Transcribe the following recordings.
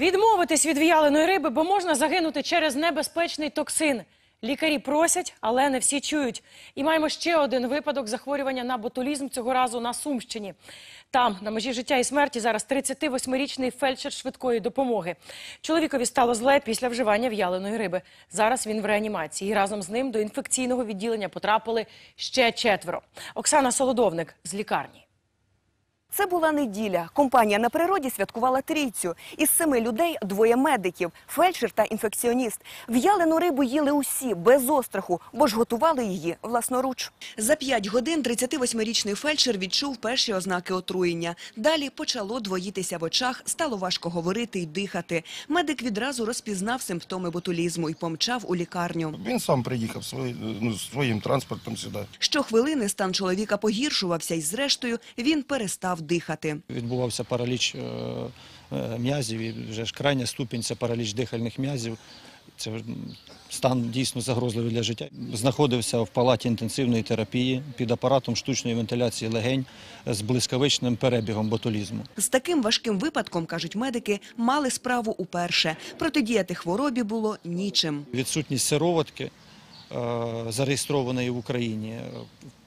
Відмовитись від в'яленої риби, бо можна загинути через небезпечний токсин. Лікарі просять, але не всі чують. І маємо ще один випадок захворювання на ботулізм цього разу на Сумщині. Там, на межі життя і смерті, зараз 38-річний фельдшер швидкої допомоги. Чоловікові стало зле після вживання в'яленої риби. Зараз він в реанімації. І разом з ним до інфекційного відділення потрапили ще четверо. Оксана Солодовник з лікарні. Це була неділя. Компанія на природі святкувала трійцю. Із семи людей двоє медиків, фельдшер та інфекціоніст. В'ялену рибу їли усі без остраху, бо ж готували її власноруч. За п'ять годин 38-річний фельдшер відчув перші ознаки отруєння. Далі почало двоїтися в очах, стало важко говорити й дихати. Медик відразу розпізнав симптоми ботулізму і помчав у лікарню. Він сам приїхав свої- ну, своїм транспортом сюди. Щохвилини стан чоловіка погіршувався, і зрештою він перестав дихати. Відбувався параліч е, е, м'язів, і вже ж крайня ступінь це параліч дихальних м'язів. Це стан дійсно загрозливий для життя. Знаходився в палаті інтенсивної терапії під апаратом штучної вентиляції легень з блискавичним перебігом ботулізму. З таким важким випадком, кажуть медики, мали справу уперше. Протидіяти хворобі було нічим. Відсутність сироватки, е, зареєстрованої в Україні,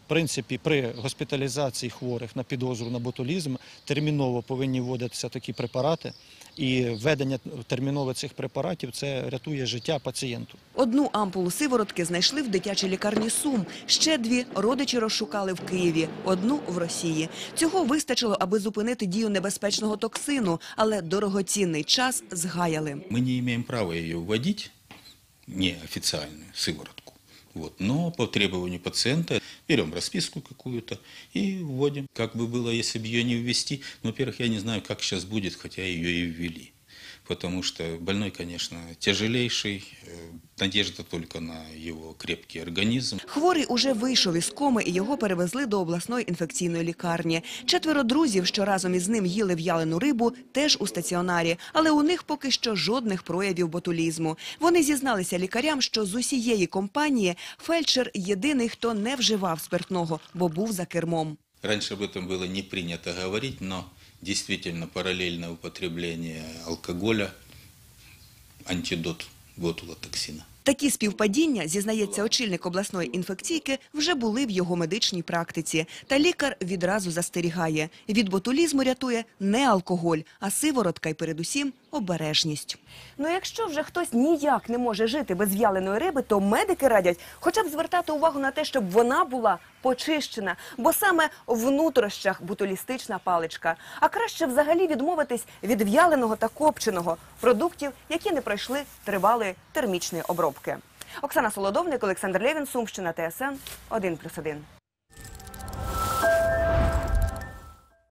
в принципі, при госпіталізації хворих на підозру на ботулізм терміново повинні вводитися такі препарати, і введення термінове цих препаратів це рятує життя пацієнту. Одну ампулу сиворотки знайшли в дитячій лікарні Сум. Ще дві родичі розшукали в Києві, одну в Росії. Цього вистачило, аби зупинити дію небезпечного токсину, але дорогоцінний час згаяли. Мы не имеем права ее вводить, неофициальную сыворотку. Вот. Но по требованию пациента берем расписку какую-то и вводим. Как бы было, если бы ее не ввести? Ну, во-первых, я не знаю, как сейчас будет, хотя ее и ввели. Потому что больной, конечно, тяжелейший, э, надежда только на его крепкий организм. Хворий уже вийшов із коми і його перевезли до обласної інфекційної лікарні. Четверо друзів, що разом із ним їли в'ялену рибу, теж у стаціонарі, але у них поки що жодних проявів ботулізму. Вони зізналися лікарям, що з усієї компанії фельдшер єдиний, хто не вживав спиртного, бо був за кермом. Раньше об этом было не принято говорить, но действительно параллельное употребление алкоголя – антидот ботулотоксина. Такі співпадіння, зізнається очільник обласної інфекційки, вже були в його медичній практиці. Та лікар відразу застерігає. Від ботулізму рятує не алкоголь, а сиворотка і передусім обережність. Ну якщо вже хтось ніяк не може жити без в'яленої риби, то медики радять хоча б звертати увагу на те, щоб вона була почищена, бо саме в нутрощах ботулістична паличка. А краще взагалі відмовитись від в'яленого та копченого продуктів, які не пройшли тривалої термічної обробки. Оксана Солодовник, Олександр Левін, Сумщина, ТСН 1+,1.